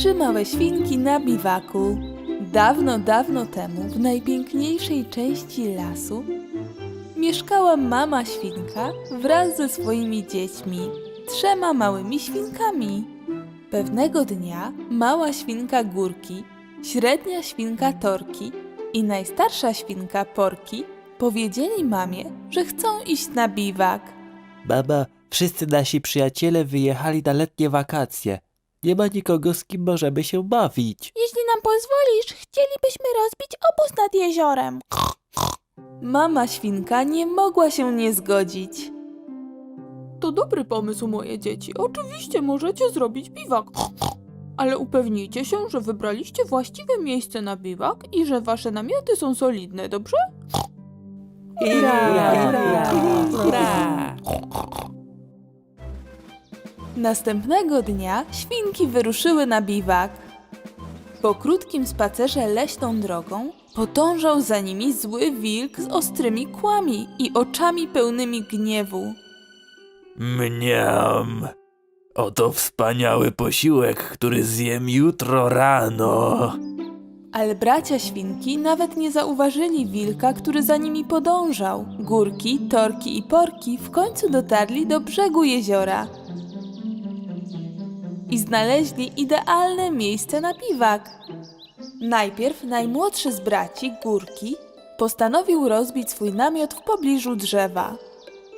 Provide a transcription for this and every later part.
trzy małe świnki na biwaku. Dawno, dawno temu, w najpiękniejszej części lasu, mieszkała mama świnka wraz ze swoimi dziećmi, trzema małymi świnkami. Pewnego dnia mała świnka Górki, średnia świnka Torki i najstarsza świnka Porki powiedzieli mamie, że chcą iść na biwak. Baba, wszyscy nasi przyjaciele wyjechali na letnie wakacje. Nie ma nikogo, z kim możemy się bawić. Jeśli nam pozwolisz, chcielibyśmy rozbić obóz nad jeziorem. Mama świnka nie mogła się nie zgodzić. To dobry pomysł, moje dzieci. Oczywiście możecie zrobić biwak. Ale upewnijcie się, że wybraliście właściwe miejsce na biwak i że wasze namioty są solidne, dobrze? Następnego dnia świnki wyruszyły na biwak. Po krótkim spacerze leśną drogą podążał za nimi zły wilk z ostrymi kłami i oczami pełnymi gniewu. Mniam. Oto wspaniały posiłek, który zjem jutro rano. Ale bracia świnki nawet nie zauważyli wilka, który za nimi podążał. Górki, torki i porki w końcu dotarli do brzegu jeziora i znaleźli idealne miejsce na biwak. Najpierw najmłodszy z braci, Górki, postanowił rozbić swój namiot w pobliżu drzewa.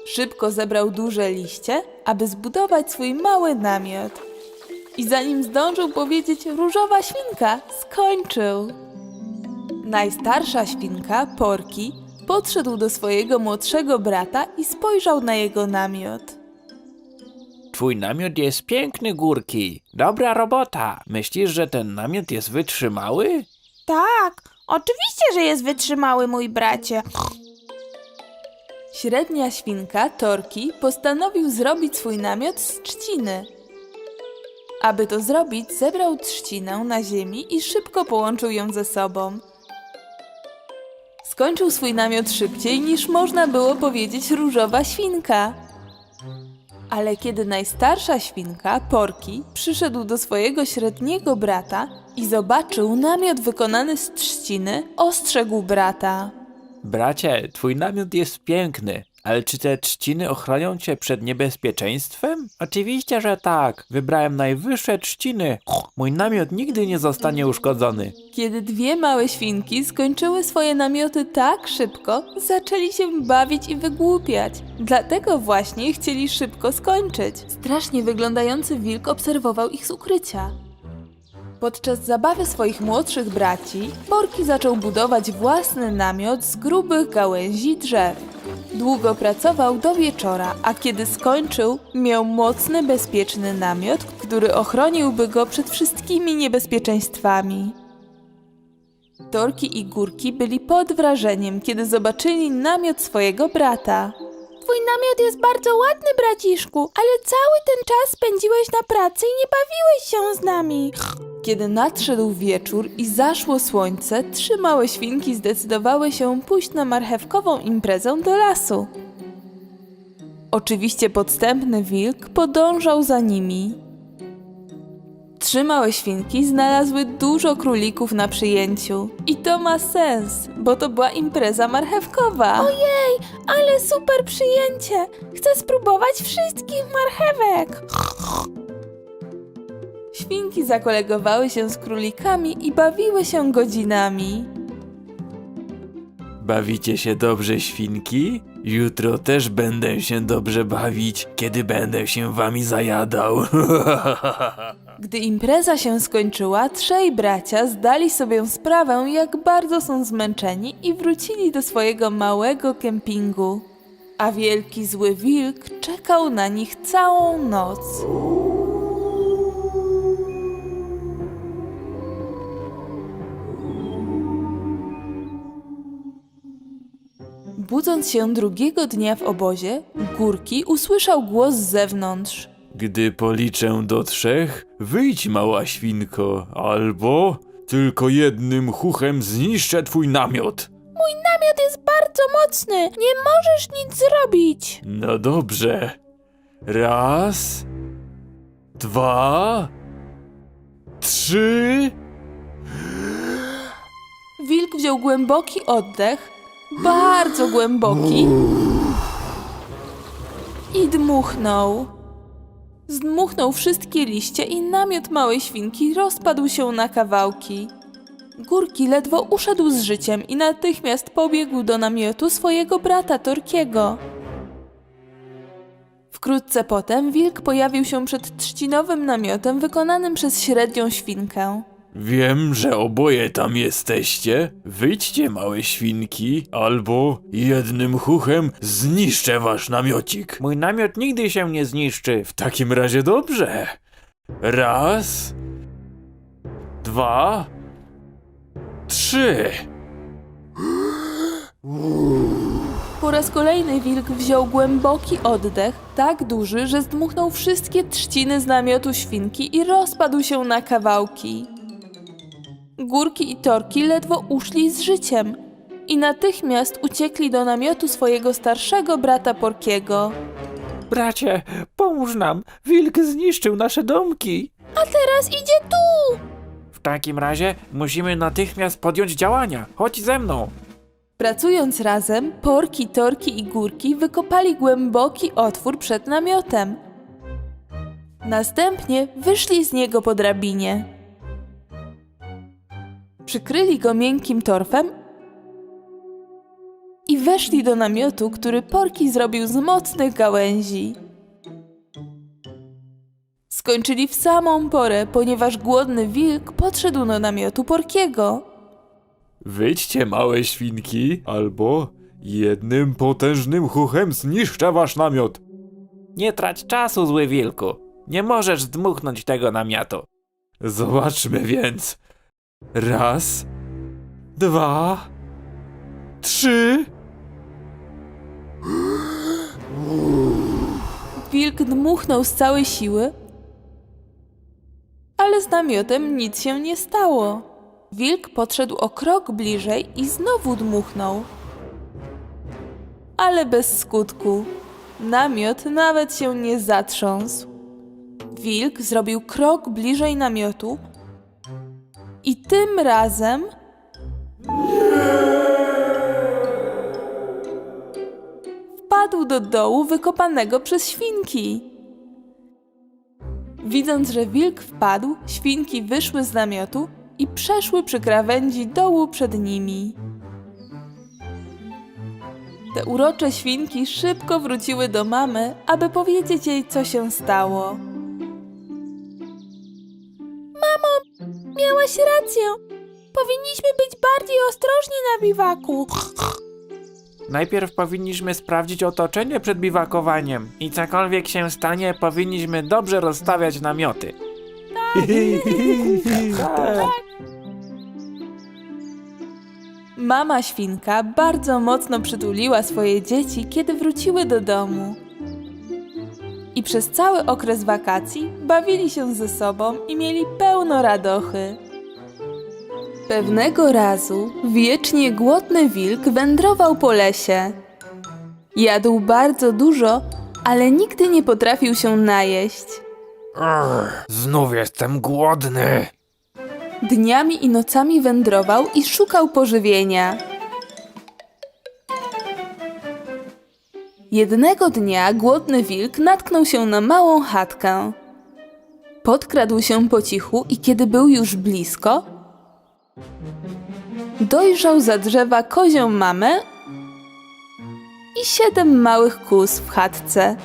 Szybko zebrał duże liście, aby zbudować swój mały namiot. I zanim zdążył powiedzieć różowa świnka, skończył. Najstarsza świnka, Porki, podszedł do swojego młodszego brata i spojrzał na jego namiot. Twój namiot jest piękny, Górki. Dobra robota. Myślisz, że ten namiot jest wytrzymały? Tak, oczywiście, że jest wytrzymały, mój bracie. Średnia świnka, Torki, postanowił zrobić swój namiot z trzciny. Aby to zrobić, zebrał trzcinę na ziemi i szybko połączył ją ze sobą. Skończył swój namiot szybciej niż można było powiedzieć różowa świnka. Ale kiedy najstarsza świnka, Porki, przyszedł do swojego średniego brata i zobaczył namiot wykonany z trzciny, ostrzegł brata. Bracie, twój namiot jest piękny, ale czy te trzciny ochronią cię przed niebezpieczeństwem? Oczywiście, że tak. Wybrałem najwyższe trzciny. Mój namiot nigdy nie zostanie uszkodzony. Kiedy dwie małe świnki skończyły swoje namioty tak szybko, zaczęli się bawić i wygłupiać. Dlatego właśnie chcieli szybko skończyć. Strasznie wyglądający wilk obserwował ich z ukrycia. Podczas zabawy swoich młodszych braci, Borki zaczął budować własny namiot z grubych gałęzi drzew. Długo pracował do wieczora, a kiedy skończył, miał mocny, bezpieczny namiot, który ochroniłby go przed wszystkimi niebezpieczeństwami. Torki i Górki byli pod wrażeniem, kiedy zobaczyli namiot swojego brata. Twój namiot jest bardzo ładny, braciszku, ale cały ten czas spędziłeś na pracy i nie bawiłeś się z nami. Kiedy nadszedł wieczór i zaszło słońce, trzy małe świnki zdecydowały się pójść na marchewkową imprezę do lasu. Oczywiście podstępny wilk podążał za nimi. Trzy małe świnki znalazły dużo królików na przyjęciu. I to ma sens, bo to była impreza marchewkowa. Ojej, ale super przyjęcie! Chcę spróbować wszystkich marchewek. Świnki zakolegowały się z królikami i bawiły się godzinami. Bawicie się dobrze, świnki? Jutro też będę się dobrze bawić, kiedy będę się wami zajadał. Gdy impreza się skończyła, trzej bracia zdali sobie sprawę, jak bardzo są zmęczeni i wrócili do swojego małego kempingu. A wielki zły wilk czekał na nich całą noc. Budząc się drugiego dnia w obozie, Górki usłyszał głos z zewnątrz. Gdy policzę do trzech, wyjdź mała świnko, albo tylko jednym chuchem zniszczę twój namiot. Mój namiot jest bardzo mocny, nie możesz nic zrobić. No dobrze. Raz, dwa, trzy. Wilk wziął głęboki oddech, bardzo głęboki i dmuchnął. Zdmuchnął wszystkie liście i namiot małej świnki rozpadł się na kawałki. Górki ledwo uszedł z życiem i natychmiast pobiegł do namiotu swojego brata Torkiego. Wkrótce potem wilk pojawił się przed trzcinowym namiotem wykonanym przez średnią świnkę. Wiem, że oboje tam jesteście. Wyjdźcie, małe świnki, albo jednym chuchem zniszczę wasz namiocik. Mój namiot nigdy się nie zniszczy. W takim razie dobrze. Raz, dwa, trzy. Po raz kolejny wilk wziął głęboki oddech, tak duży, że zdmuchnął wszystkie trzciny z namiotu świnki i rozpadł się na kawałki. Górki i torki ledwo uszli z życiem i natychmiast uciekli do namiotu swojego starszego brata Porkiego. Bracie, pomóż nam. Wilk zniszczył nasze domki. Teraz idzie tu! W takim razie musimy natychmiast podjąć działania. Chodź ze mną. Pracując razem, porki, torki i górki wykopali głęboki otwór przed namiotem. Następnie wyszli z niego po drabinie. Przykryli go miękkim torfem i weszli do namiotu, który porki zrobił z mocnych gałęzi. Skończyli w samą porę, ponieważ głodny wilk podszedł do namiotu porkiego. Wyjdźcie, małe świnki, albo jednym potężnym chuchem zniszczę wasz namiot. Nie trać czasu, zły wilku. Nie możesz zdmuchnąć tego namiotu. Zobaczmy więc. Raz, dwa, trzy. Wilk dmuchnął z całej siły, ale z namiotem nic się nie stało. Wilk podszedł o krok bliżej i znowu dmuchnął. Ale bez skutku. Namiot nawet się nie zatrząsł. Wilk zrobił krok bliżej namiotu i tym razem wpadł do dołu wykopanego przez świnki. Widząc, że wilk wpadł, świnki wyszły z namiotu i przeszły przy krawędzi dołu przed nimi. Te urocze świnki szybko wróciły do mamy, aby powiedzieć jej, co się stało. Miałaś rację. Powinniśmy być bardziej ostrożni na biwaku. Najpierw powinniśmy sprawdzić otoczenie przed biwakowaniem i cokolwiek się stanie, powinniśmy dobrze rozstawiać namioty. Tak. Mama świnka bardzo mocno przytuliła swoje dzieci, kiedy wróciły do domu. I przez cały okres wakacji bawili się ze sobą i mieli pełno radochy. Pewnego razu wiecznie głodny wilk wędrował po lesie. Jadł bardzo dużo, ale nigdy nie potrafił się najeść. Znów jestem głodny. Dniami i nocami wędrował i szukał pożywienia. Jednego dnia głodny wilk natknął się na małą chatkę. Podkradł się po cichu i kiedy był już blisko, dojrzał za drzewa kozią mamę i siedem małych kóz w chatce.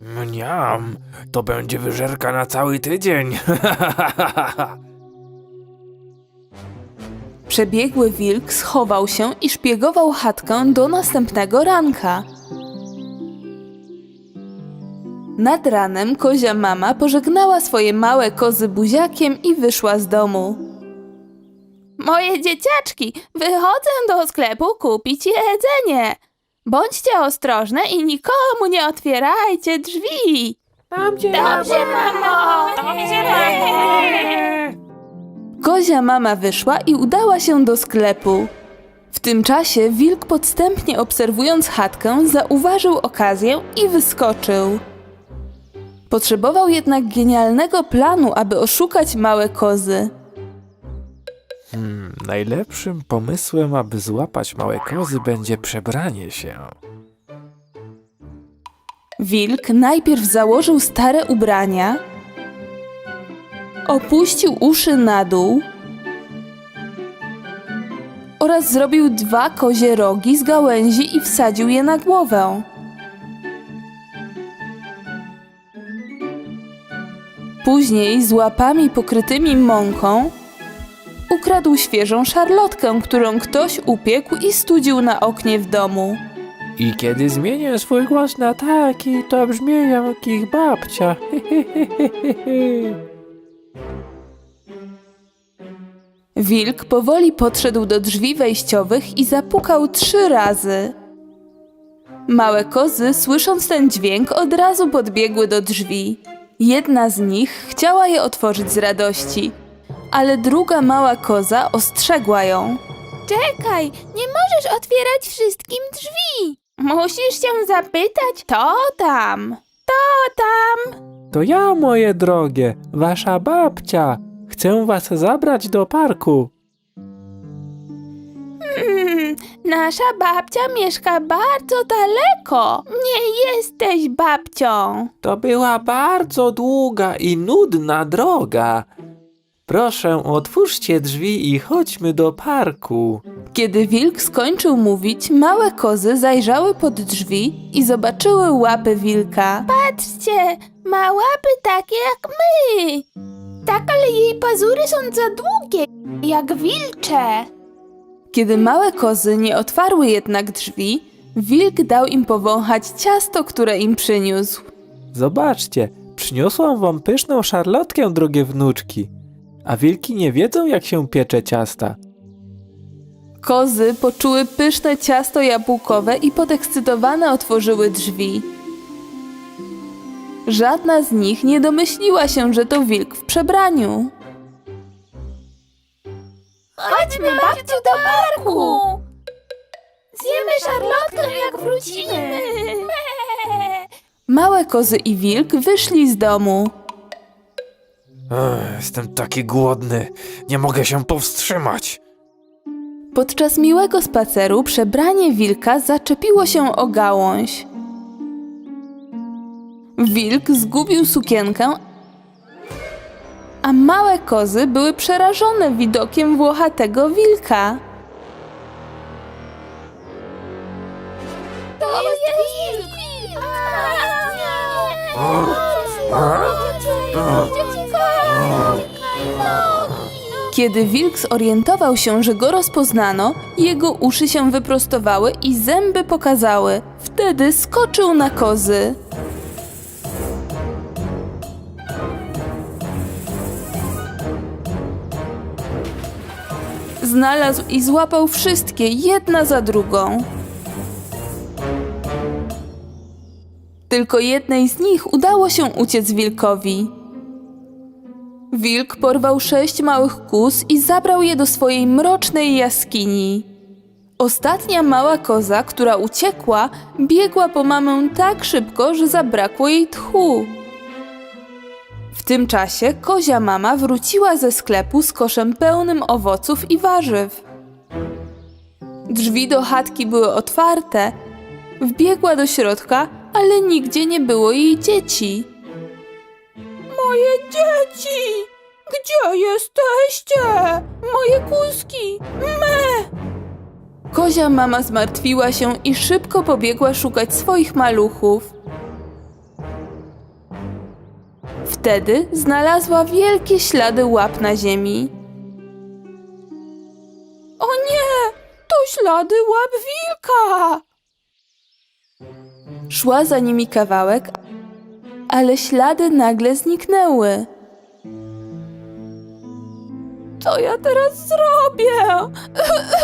Mniam, to będzie wyżerka na cały tydzień. Przebiegły wilk schował się i szpiegował chatkę do następnego ranka. Nad ranem kozia mama pożegnała swoje małe kozy buziakiem i wyszła z domu. Moje dzieciaczki, wychodzę do sklepu kupić jedzenie. Bądźcie ostrożne i nikomu nie otwierajcie drzwi. Dobrze, mamo! Dobrze, Kozia mama wyszła i udała się do sklepu. W tym czasie wilk podstępnie obserwując chatkę zauważył okazję i wyskoczył. Potrzebował jednak genialnego planu, aby oszukać małe kozy. Hmm, najlepszym pomysłem, aby złapać małe kozy, będzie przebranie się. Wilk najpierw założył stare ubrania, opuścił uszy na dół oraz zrobił dwa kozie rogi z gałęzi i wsadził je na głowę. Później z łapami pokrytymi mąką ukradł świeżą szarlotkę, którą ktoś upiekł i studził na oknie w domu. I kiedy zmienię swój głos na taki, to brzmię jak ich babcia. Wilk powoli podszedł do drzwi wejściowych i zapukał trzy razy. Małe kozy, słysząc ten dźwięk, od razu podbiegły do drzwi. Jedna z nich chciała je otworzyć z radości, ale druga mała koza ostrzegła ją. Czekaj, nie możesz otwierać wszystkim drzwi. Musisz się zapytać, to tam, to tam. To ja, moje drogie, wasza babcia. Chcę was zabrać do parku. Hmm, nasza babcia mieszka bardzo daleko. Nie jesteś babcią. To była bardzo długa i nudna droga. Proszę, otwórzcie drzwi i chodźmy do parku. Kiedy wilk skończył mówić, małe kozy zajrzały pod drzwi i zobaczyły łapy wilka. Patrzcie, ma łapy takie jak my. Tak, ale jej pazury są za długie, jak wilcze. Kiedy małe kozy nie otwarły jednak drzwi, wilk dał im powąchać ciasto, które im przyniósł. Zobaczcie, przyniosłam wam pyszną szarlotkę, drogie wnuczki. A wilki nie wiedzą, jak się piecze ciasta. Kozy poczuły pyszne ciasto jabłkowe i podekscytowane otworzyły drzwi. Żadna z nich nie domyśliła się, że to wilk w przebraniu. Chodźmy, babciu, do parku! Zjemy szarlotkę, jak wrócimy! Małe kozy i wilk wyszli z domu. Ech, jestem taki głodny, nie mogę się powstrzymać. Podczas miłego spaceru przebranie wilka zaczepiło się o gałąź. Wilk zgubił sukienkę, a małe kozy były przerażone widokiem włochatego wilka. To jest wilk! Kiedy wilk zorientował się, że go rozpoznano, jego uszy się wyprostowały i zęby pokazały. Wtedy skoczył na kozy. Znalazł i złapał wszystkie, jedna za drugą. Tylko jednej z nich udało się uciec wilkowi. Wilk porwał sześć małych kóz i zabrał je do swojej mrocznej jaskini. Ostatnia mała koza, która uciekła, biegła po mamę tak szybko, że zabrakło jej tchu. W tym czasie kozia mama wróciła ze sklepu z koszem pełnym owoców i warzyw. Drzwi do chatki były otwarte. Wbiegła do środka, ale nigdzie nie było jej dzieci. Moje dzieci! Gdzie jesteście? Moje kózki! Me! Kozia mama zmartwiła się i szybko pobiegła szukać swoich maluchów. Wtedy znalazła wielkie ślady łap na ziemi. O nie! To ślady łap wilka! Szła za nimi kawałek, ale ślady nagle zniknęły. Co ja teraz zrobię?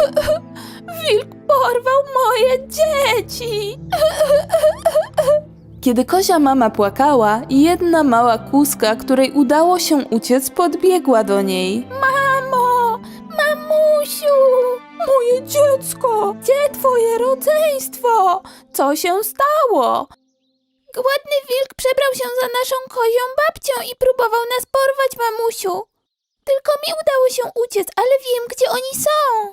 Wilk porwał moje dzieci. Kiedy kozia mama płakała, jedna mała kózka, której udało się uciec, podbiegła do niej. Mamo! Mamusiu! Moje dziecko! Gdzie twoje rodzeństwo? Co się stało? Głodny wilk przebrał się za naszą kozią babcią i próbował nas porwać, mamusiu. Tylko mi udało się uciec, ale wiem, gdzie oni są.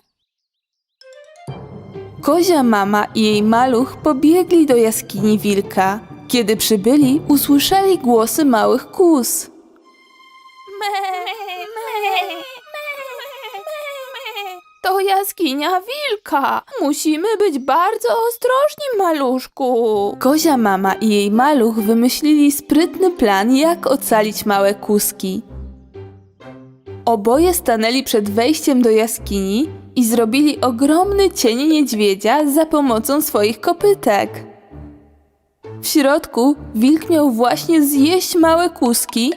Kozia mama i jej maluch pobiegli do jaskini wilka. Kiedy przybyli, usłyszeli głosy małych kus. To jaskinia wilka. Musimy być bardzo ostrożni, maluszku. Kozia mama i jej maluch wymyślili sprytny plan, jak ocalić małe kuski. Oboje stanęli przed wejściem do jaskini i zrobili ogromny cień niedźwiedzia za pomocą swoich kopytek. W środku wilk miał właśnie zjeść małe kuski,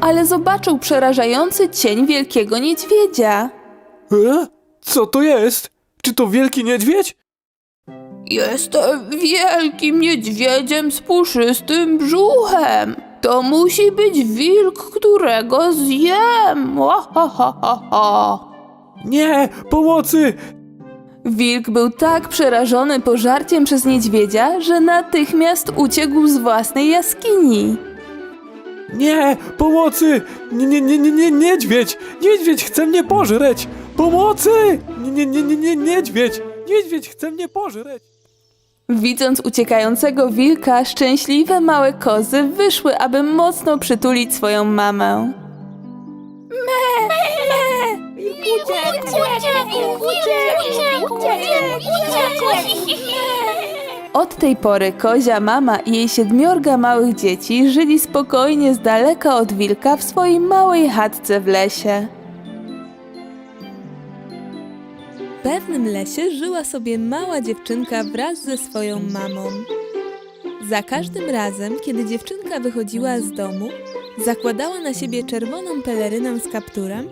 ale zobaczył przerażający cień wielkiego niedźwiedzia. E? Co to jest? Czy to wielki niedźwiedź? Jestem wielkim niedźwiedziem z puszystym brzuchem. To musi być wilk, którego zjem. Ha, ha, ha, ha. Nie! Pomocy! Wilk był tak przerażony pożarciem przez niedźwiedzia, że natychmiast uciekł z własnej jaskini. Nie! Pomocy! Nie, nie, nie, nie, nie, niedźwiedź! Niedźwiedź chce mnie pożreć! Pomocy! Nie, nie, nie, nie, nie, niedźwiedź! Niedźwiedź chce mnie pożreć! Widząc uciekającego wilka, szczęśliwe małe kozy wyszły, aby mocno przytulić swoją mamę. Od tej pory kozia mama i jej siedmiorga małych dzieci żyli spokojnie z daleka od wilka w swojej małej chatce w lesie. W pewnym lesie żyła sobie mała dziewczynka wraz ze swoją mamą. Za każdym razem, kiedy dziewczynka wychodziła z domu, zakładała na siebie czerwoną pelerynę z kapturem,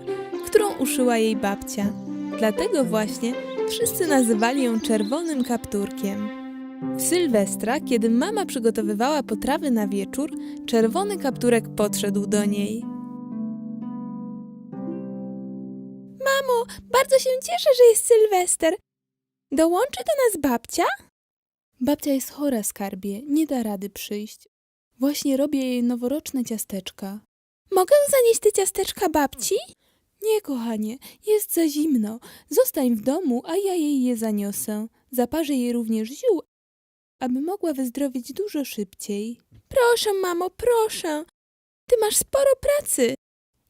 którą uszyła jej babcia. Dlatego właśnie wszyscy nazywali ją czerwonym kapturkiem. W Sylwestra, kiedy mama przygotowywała potrawy na wieczór, czerwony kapturek podszedł do niej. Mamo, bardzo się cieszę, że jest Sylwester. Dołączy do nas babcia? Babcia jest chora, skarbie, nie da rady przyjść. Właśnie robię jej noworoczne ciasteczka. Mogę zanieść te ciasteczka babci? Nie, kochanie, jest za zimno. Zostań w domu, a ja jej je zaniosę. Zaparzę jej również ziół, aby mogła wyzdrowieć dużo szybciej. Proszę, mamo, proszę. Ty masz sporo pracy.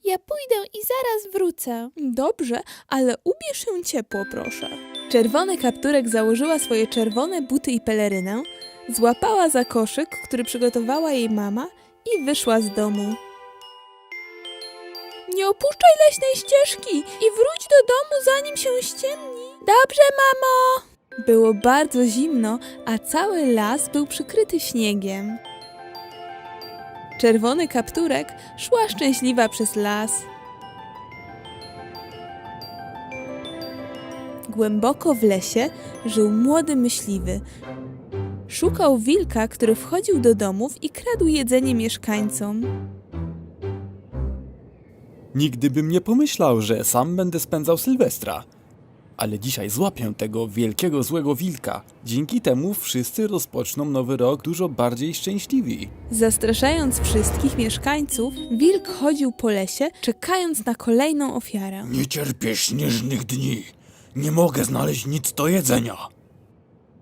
Ja pójdę i zaraz wrócę. Dobrze, ale ubierz się ciepło, proszę. Czerwony kapturek założyła swoje czerwone buty i pelerynę, złapała za koszyk, który przygotowała jej mama i wyszła z domu. Nie opuszczaj leśnej ścieżki i wróć do domu, zanim się ściemni. Dobrze, mamo! Było bardzo zimno, a cały las był przykryty śniegiem. Czerwony kapturek szła szczęśliwa przez las. Głęboko w lesie żył młody myśliwy. Szukał wilka, który wchodził do domów i kradł jedzenie mieszkańcom. Nigdy bym nie pomyślał, że sam będę spędzał Sylwestra. Ale dzisiaj złapię tego wielkiego złego wilka. Dzięki temu wszyscy rozpoczną nowy rok dużo bardziej szczęśliwi. Zastraszając wszystkich mieszkańców, wilk chodził po lesie, czekając na kolejną ofiarę. Nie cierpię śnieżnych dni. Nie mogę znaleźć nic do jedzenia.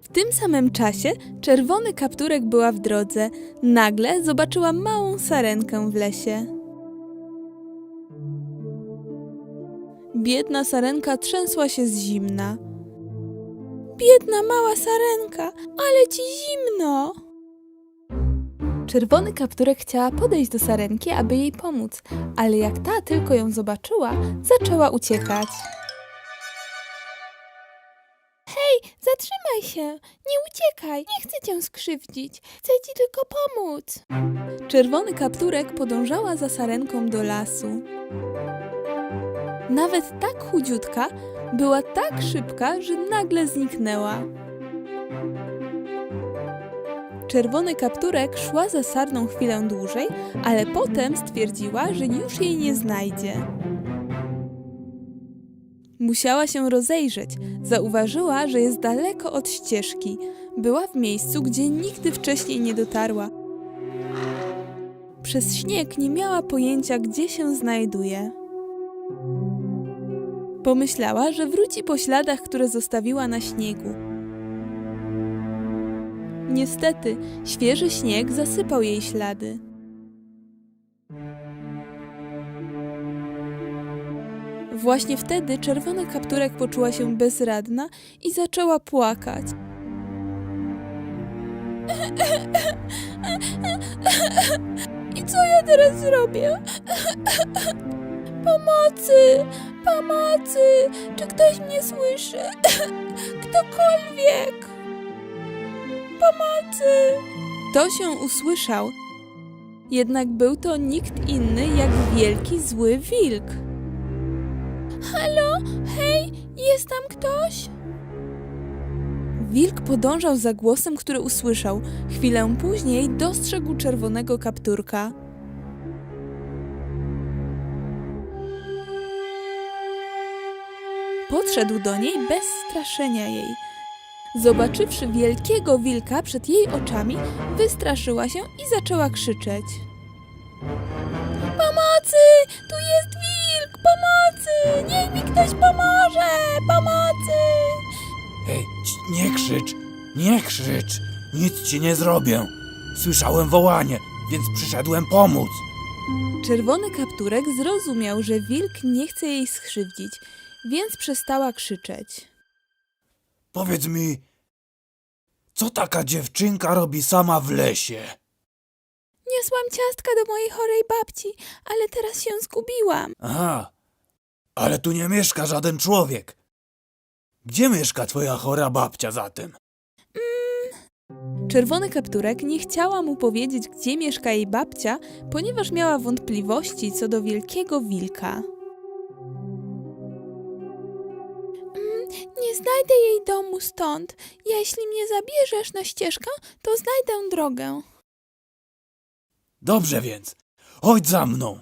W tym samym czasie czerwony kapturek była w drodze. Nagle zobaczyła małą sarenkę w lesie. Biedna sarenka trzęsła się z zimna. Biedna mała sarenka, ale ci zimno! Czerwony kapturek chciała podejść do sarenki, aby jej pomóc, ale jak ta tylko ją zobaczyła, zaczęła uciekać. Zatrzymaj się! Nie uciekaj! Nie chcę cię skrzywdzić! Chcę ci tylko pomóc! Czerwony kapturek podążała za sarenką do lasu. Nawet tak chudziutka była tak szybka, że nagle zniknęła. Czerwony kapturek szła za sarną chwilę dłużej, ale potem stwierdziła, że już jej nie znajdzie. Musiała się rozejrzeć. Zauważyła, że jest daleko od ścieżki. Była w miejscu, gdzie nigdy wcześniej nie dotarła. Przez śnieg nie miała pojęcia, gdzie się znajduje. Pomyślała, że wróci po śladach, które zostawiła na śniegu. Niestety, świeży śnieg zasypał jej ślady. Właśnie wtedy czerwony kapturek poczuła się bezradna i zaczęła płakać. I co ja teraz zrobię? Pomocy! Pomocy! Czy ktoś mnie słyszy? Ktokolwiek! Pomocy! To się usłyszał. Jednak był to nikt inny jak wielki zły wilk. Halo? Hej, jest tam ktoś? Wilk podążał za głosem, który usłyszał. Chwilę później dostrzegł czerwonego kapturka. Podszedł do niej bez straszenia jej. Zobaczywszy wielkiego wilka przed jej oczami, wystraszyła się i zaczęła krzyczeć. Pomocy! Tu jest wilk! Pomocy! Niech mi ktoś pomoże! Pomocy! Hej, nie krzycz, nie krzycz, nic ci nie zrobię. Słyszałem wołanie, więc przyszedłem pomóc. Czerwony kapturek zrozumiał, że wilk nie chce jej skrzywdzić, więc przestała krzyczeć. Powiedz mi, co taka dziewczynka robi sama w lesie? Niosłam ciastka do mojej chorej babci, ale teraz się zgubiłam. Aha, ale tu nie mieszka żaden człowiek. Gdzie mieszka twoja chora babcia zatem? Czerwony kapturek nie chciała mu powiedzieć, gdzie mieszka jej babcia, ponieważ miała wątpliwości co do wielkiego wilka. Nie znajdę jej domu stąd. Jeśli mnie zabierzesz na ścieżkę, to znajdę drogę. Dobrze więc, chodź za mną.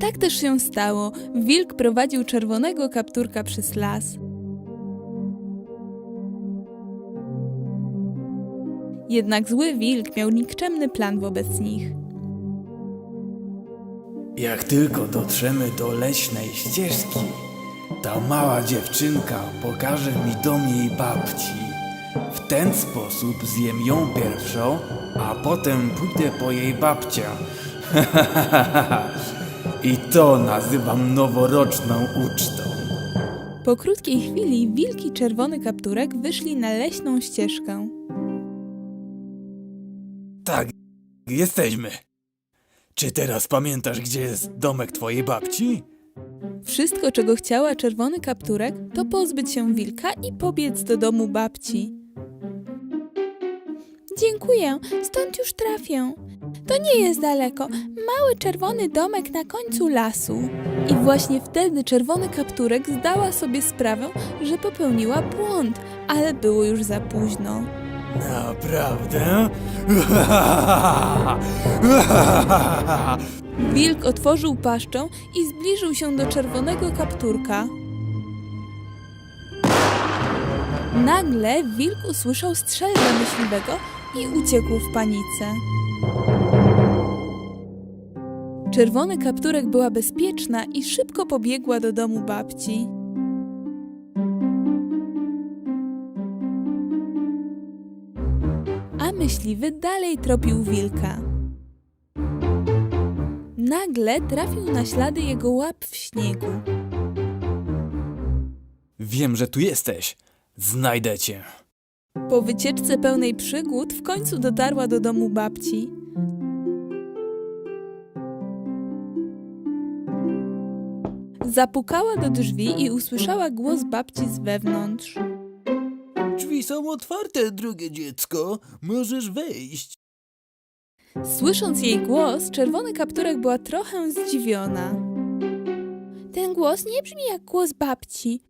Tak też się stało. Wilk prowadził czerwonego kapturka przez las. Jednak zły wilk miał nikczemny plan wobec nich. Jak tylko dotrzemy do leśnej ścieżki, ta mała dziewczynka pokaże mi dom jej babci. W ten sposób zjem ją pierwszą, a potem pójdę po jej babcię. I to nazywam noworoczną ucztą. Po krótkiej chwili wilk i czerwony kapturek wyszli na leśną ścieżkę. Tak, jesteśmy. Czy teraz pamiętasz, gdzie jest domek twojej babci? Wszystko, czego chciała czerwony kapturek, to pozbyć się wilka i pobiec do domu babci. Dziękuję, stąd już trafię. To nie jest daleko. Mały czerwony domek na końcu lasu. I właśnie wtedy czerwony kapturek zdała sobie sprawę, że popełniła błąd, ale było już za późno. Naprawdę? Wilk otworzył paszczę i zbliżył się do czerwonego kapturka. Nagle wilk usłyszał strzelbę myśliwego i uciekł w panice. Czerwony kapturek była bezpieczna i szybko pobiegła do domu babci. Myśliwy dalej tropił wilka. Nagle trafił na ślady jego łap w śniegu. Wiem, że tu jesteś. Znajdę cię. Po wycieczce pełnej przygód w końcu dotarła do domu babci. Zapukała do drzwi i usłyszała głos babci z wewnątrz. Drzwi są otwarte, drugie dziecko. Możesz wejść. Słysząc jej głos, czerwony kapturek była trochę zdziwiona. Ten głos nie brzmi jak głos babci.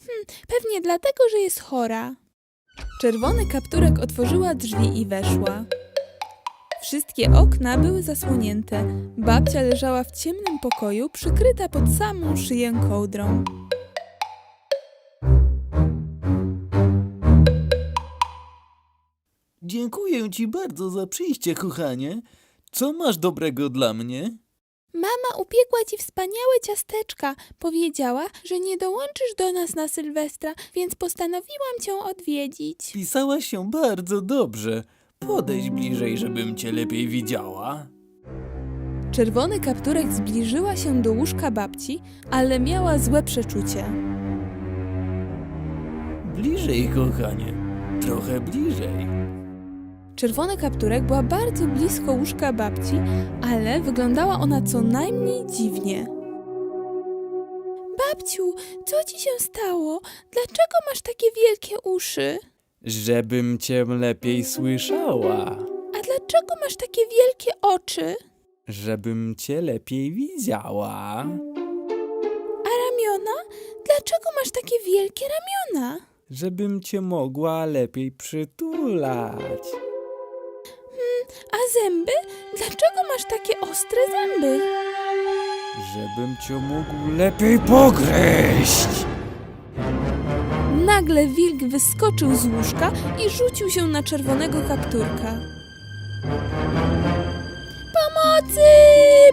Hm, pewnie dlatego, że jest chora. Czerwony kapturek otworzyła drzwi i weszła. Wszystkie okna były zasłonięte. Babcia leżała w ciemnym pokoju, przykryta pod samą szyję kołdrą. Dziękuję ci bardzo za przyjście, kochanie. Co masz dobrego dla mnie? Mama upiekła ci wspaniałe ciasteczka. Powiedziała, że nie dołączysz do nas na Sylwestra, więc postanowiłam cię odwiedzić. Pisałaś się bardzo dobrze. Podejdź bliżej, żebym cię lepiej widziała. Czerwony kapturek zbliżyła się do łóżka babci, ale miała złe przeczucie. Bliżej, kochanie. Trochę bliżej. Czerwony kapturek była bardzo blisko łóżka babci, ale wyglądała ona co najmniej dziwnie. Babciu, co ci się stało? Dlaczego masz takie wielkie uszy? Żebym cię lepiej słyszała. A dlaczego masz takie wielkie oczy? Żebym cię lepiej widziała. A ramiona? Dlaczego masz takie wielkie ramiona? Żebym cię mogła lepiej przytulać. A zęby? Dlaczego masz takie ostre zęby? Żebym cię mógł lepiej pogryźć. Nagle wilk wyskoczył z łóżka i rzucił się na czerwonego kapturka. Pomocy!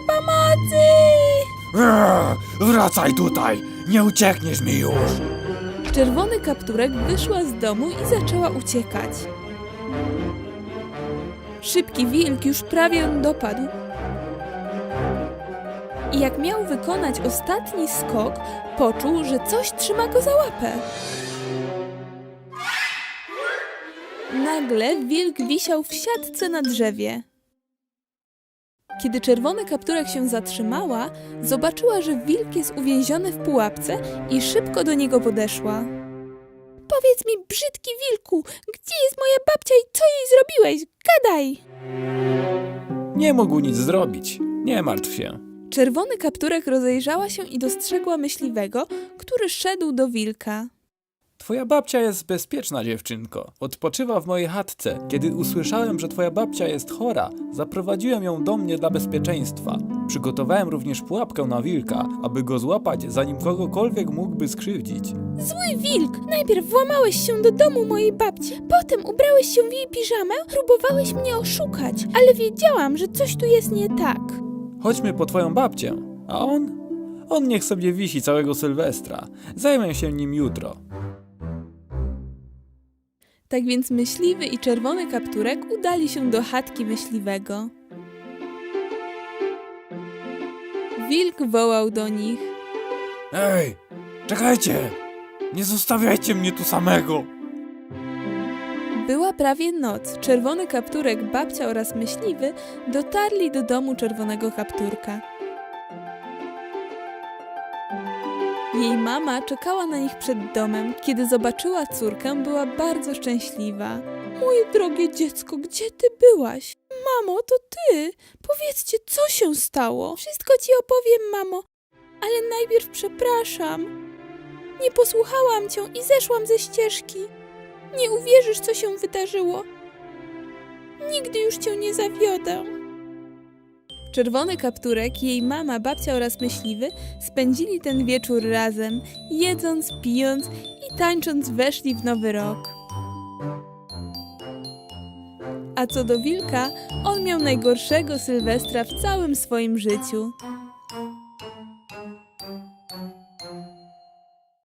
Pomocy! Eee, wracaj tutaj! Nie uciekniesz mi już! Czerwony kapturek wyszła z domu i zaczęła uciekać. Szybki wilk już prawie ją dopadł. I jak miał wykonać ostatni skok, poczuł, że coś trzyma go za łapę. Nagle wilk wisiał w siatce na drzewie. Kiedy czerwony kapturek się zatrzymała, zobaczyła, że wilk jest uwięziony w pułapce i szybko do niego podeszła. Powiedz mi, brzydki wilku, gdzie jest moja babcia i co jej zrobiłeś? Gadaj! Nie mógł nic zrobić. Nie martw się. Czerwony kapturek rozejrzała się i dostrzegła myśliwego, który szedł do wilka. Twoja babcia jest bezpieczna, dziewczynko. Odpoczywa w mojej chatce. Kiedy usłyszałem, że twoja babcia jest chora, zaprowadziłem ją do mnie dla bezpieczeństwa. Przygotowałem również pułapkę na wilka, aby go złapać, zanim kogokolwiek mógłby skrzywdzić. Zły wilk! Najpierw włamałeś się do domu mojej babci, potem ubrałeś się w jej piżamę, próbowałeś mnie oszukać, ale wiedziałam, że coś tu jest nie tak. Chodźmy po twoją babcię. A on? On niech sobie wisi całego Sylwestra. Zajmę się nim jutro. Tak więc myśliwy i czerwony kapturek udali się do chatki myśliwego. Wilk wołał do nich. Ej, czekajcie! Nie zostawiajcie mnie tu samego! Była prawie noc. Czerwony kapturek, babcia oraz myśliwy dotarli do domu czerwonego kapturka. Jej mama czekała na nich przed domem. Kiedy zobaczyła córkę, była bardzo szczęśliwa. Moje drogie dziecko, gdzie ty byłaś? Mamo, to ty! Powiedzcie, co się stało? Wszystko ci opowiem, mamo, ale najpierw przepraszam. Nie posłuchałam cię i zeszłam ze ścieżki. Nie uwierzysz, co się wydarzyło. Nigdy już cię nie zawiodę. Czerwony kapturek, jej mama, babcia oraz myśliwy spędzili ten wieczór razem, jedząc, pijąc i tańcząc weszli w nowy rok. A co do wilka, on miał najgorszego Sylwestra w całym swoim życiu.